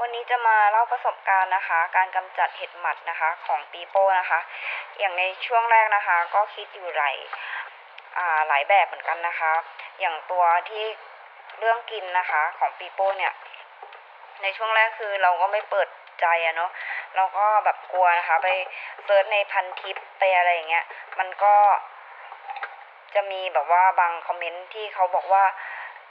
วันนี้จะมาเล่าประสบการณ์นะคะ การกำจัดเห็ดหมัดนะคะของปีโป้นะคะ อย่างในช่วงแรกนะคะ ก็คิดอยู่หลายหลายแบบเหมือนกันนะคะ อย่างตัวที่เรื่องกินนะคะของปีโป้เนี่ย ในช่วงแรกคือเราก็ไม่เปิดใจอะเนาะเราก็แบบกลัวนะคะ ไปเซิร์ชในพันทิปไปอะไรอย่างเงี้ย มันก็จะมีแบบว่าบางคอมเมนต์ที่เขาบอกว่า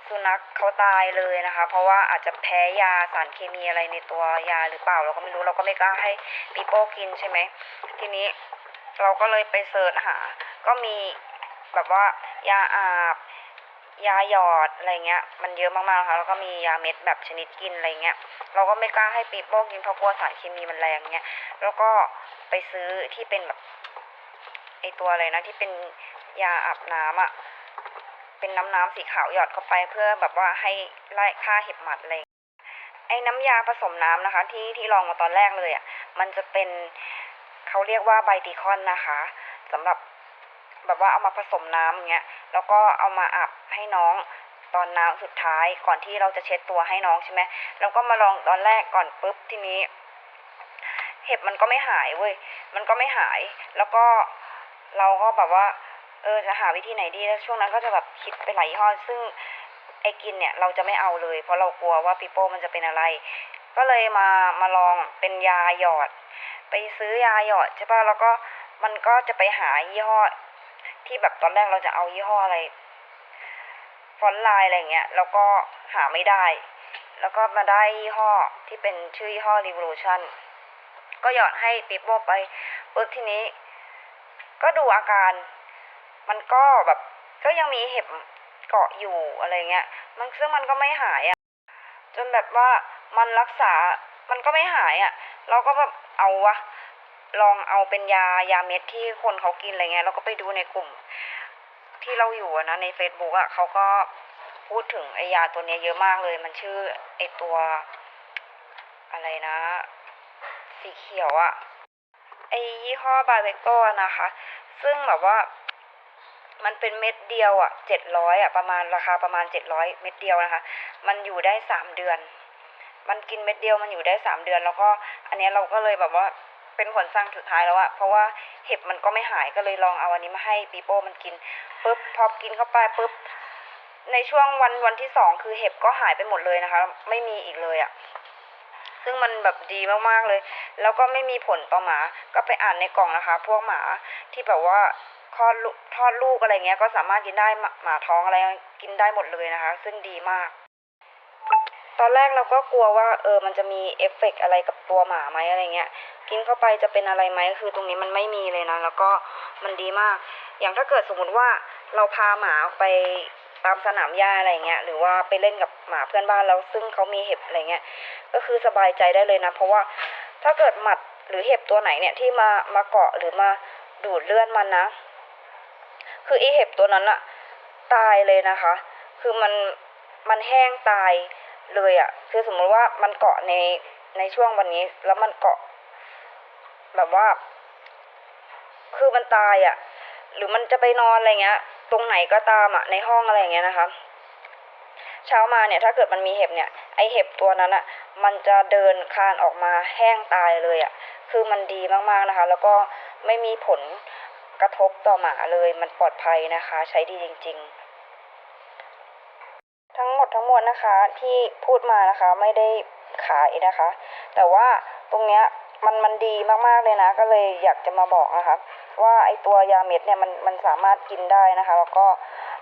สุนัขเขาตายเลยนะคะ เพราะว่าอาจจะแพ้ยาสารเคมีอะไรในตัวยาหรือเปล่าเราก็ไม่รู้เราก็ไม่กล้าให้ปีโป้กินใช่ไหมทีนี้เราก็เลยไปเสิร์ชหา ก็มีแบบว่ายาอาบยาหยอดอะไรเงี้ย มันเยอะมากๆนะคะแล้วก็มียาเม็ดแบบชนิดกินอะไรเงี้ย เราก็ไม่กล้าให้ปีโป้กินเพราะกลัวสารเคมีมันแรงเงี้ย แล้วก็ไปซื้อที่เป็นแบบไอตัวอะไรนะที่เป็นยาอาบน้ำอะ่ะ เป็นน้ำน้ำสีขาวหยอดเข้าไปเพื่อแบบว่าให้ไล่ฆ่าเห็บหมัดอะไรอย่างเงี้ยไอ้น้ำยาผสมน้ำนะคะ ที่ที่ลองมาตอนแรกเลยอะ่ะมันจะเป็นเขาเรียกว่าไบติคอนนะคะสำหรับแบบว่าเอามาผสมน้ำอย่างเงี้ยแล้วก็เอามาอาบให้น้องตอนน้ำสุดท้ายก่อนที่เราจะเช็ดตัวให้น้องใช่ไหมแล้วก็มาลองตอนแรกก่อนปุ๊บทีนี้ เห็บมันก็ไม่หายเว้ยมันก็ไม่หาย แล้วก็เราก็แบบว่า เออจะหาวิธีไหนดีแล้วช่วงนั้นก็จะแบบคิดไปหลายยี่ห้อซึ่งไอ้กินเนี่ยเราจะไม่เอาเลย เพราะเรากลัวว่าปีโป้มันจะเป็นอะไร ก็เลยมามาลองเป็นยาหยอด ไปซื้อยาหยอดใช่ป่ะแล้วก็มันก็จะไปหายี่ห้อ ที่แบบตอนแรกเราจะเอายี่ห้ออะไรฟอนไลน์อะไรเงี้ยแล้วก็หาไม่ได้ แล้วก็มาได้ยี่ห้อที่เป็นชื่อยี่ห้อ Revolution ก็หยอดให้ปีโป้ไปปุ๊บทีนี้ ก็ดูอาการ มันก็แบบก็ยังมีเห็บเกาะอยู่อะไรเงี้ย มันซึ่งมันก็ไม่หายอะ่ะ จนแบบว่ามันรักษา มันก็ไม่หายอะ่ะ เราก็แบบเอาวะ ลองเอาเป็นยายาเม็ดที่คนเขากินอะไรเงี้ย เราก็ไปดูในกลุ่ม ที่เราอยู่นะใน Facebook อะเขาก็พูดถึงไอยาตัวเนี้ยเยอะมากเลย มันชื่อไอตัวอะไรนะ สีเขียวอะ ไอยี่ห้อบาเวโก้นะคะ ซึ่งแบบว่า มันเป็นเม็ดเดียวอะเจ็ดร้อยอะประมาณราคาประมาณเจ็ดร้อยเม็ดเดียวนะคะ มันอยู่ได้สามเดือน มันกินเม็ดเดียวมันอยู่ได้สามเดือน แล้วก็อันนี้เราก็เลยแบบว่าเป็นผลสร้างสุดท้ายแล้วอะเพราะว่าเห็บมันก็ไม่หายก็เลยลองเอาอันนี้มาให้ปีโป้มันกินปุ๊บพอกินเข้าไปปุ๊บในช่วงวันวันที่สองคือเห็บก็หายไปหมดเลยนะคะ ไม่มีอีกเลยอะซึ่งมันแบบดีมากๆเลย แล้วก็ไม่มีผลต่อหมา ก็ไปอ่านในกล่องนะคะ พวกหมาที่แบบว่า คลอดลูกทอดลูกอะไรเงี้ยก็สามารถกินได้หมาท้องอะไรกินได้หมดเลยนะคะ ซึ่งดีมาก ตอนแรกเราก็กลัวว่า เออมันจะมีเอฟเฟกต์อะไรกับตัวหมาไหมอะไรเงี้ยกินเข้าไปจะเป็นอะไรไหมคือตรงนี้มันไม่มีเลยนะ แล้วก็มันดีมาก อย่างถ้าเกิดสมมติว่าเราพาหมาไปตามสนามหญ้าอะไรเงี้ยหรือว่าไปเล่นกับหมาเพื่อนบ้านแล้วซึ่งเขามีเห็บอะไรเงี้ยก็คือสบายใจได้เลยนะ เพราะว่าถ้าเกิดหมัดหรือเห็บตัวไหนเนี่ยที่มามาเกาะหรือมาดูดเลือดมันนะ คือไอเห็บตัวนั้นอะตายเลยนะคะ คือมันมันแห้งตายเลยอะคือสมมติว่ามันเกาะในในช่วงวันนี้ แล้วมันเกาะ แบบว่า คือมันตายอะหรือมันจะไปนอนอะไรเงี้ย ตรงไหนก็ตามอะในห้องอะไรเงี้ยนะคะเช้ามาเนี่ยถ้าเกิดมันมีเห็บเนี่ยไอเห็บตัวนั้นอะ่ะมันจะเดินคานออกมาแห้งตายเลยอะ่ะคือมันดีมากๆนะคะ แล้วก็ไม่มีผล กระทบต่อหมาเลย มันปลอดภัยนะคะ ใช้ดีจริง ๆ ทั้งหมดทั้งมวลนะคะ ที่พูดมานะคะไม่ได้ขายนะคะ แต่ว่าตรงเนี้ยมันมันดีมากๆเลยนะ ก็เลยอยากจะมาบอกนะคะ ว่าไอตัวยาเม็ดเนี่ยมันมันสามารถกินได้นะคะ แล้วก็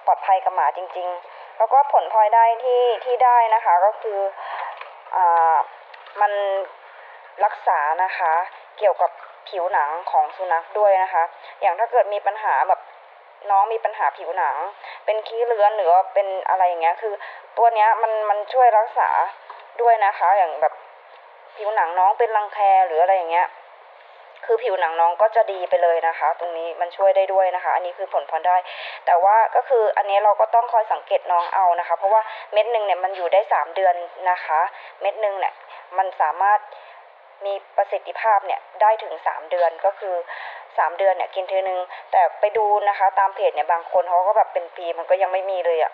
ปลอดภัยกับหมาจริง ๆ แล้วก็ผลพลอยได้ที่ที่ได้นะคะก็คืออ่ามันรักษานะคะ เกี่ยวกับ ผิวหนังของสุนัขด้วยนะคะ อย่างถ้าเกิดมีปัญหาแบบน้องมีปัญหาผิวหนัง เป็นขี้เลือนหรือว่าเป็นอะไรอย่างเงี้ย คือตัวเนี้ยมันมันช่วยรักษาด้วยนะคะ อย่างแบบผิวหนังน้องเป็นรังแคหรืออะไรอย่างเงี้ย คือผิวหนังน้องก็จะดีไปเลยนะคะ ตรงนี้มันช่วยได้ด้วยนะคะ อันนี้คือผลพลได้ แต่ว่าก็คืออันนี้เราก็ต้องคอยสังเกตน้องเอานะคะ เพราะว่าเม็ดหนึ่งเนี่ยมันอยู่ได้สามเดือนนะคะ เม็ดหนึ่งเนี่ยมันสามารถ มีประสิทธิภาพเนี่ยได้ถึงสามเดือนก็คือสามเดือนเนี่ยกินทีนึง แต่ไปดูนะคะตามเพจเนี่ยบางคนเขาก็แบบเป็นปีมันก็ยังไม่มีเลยอะ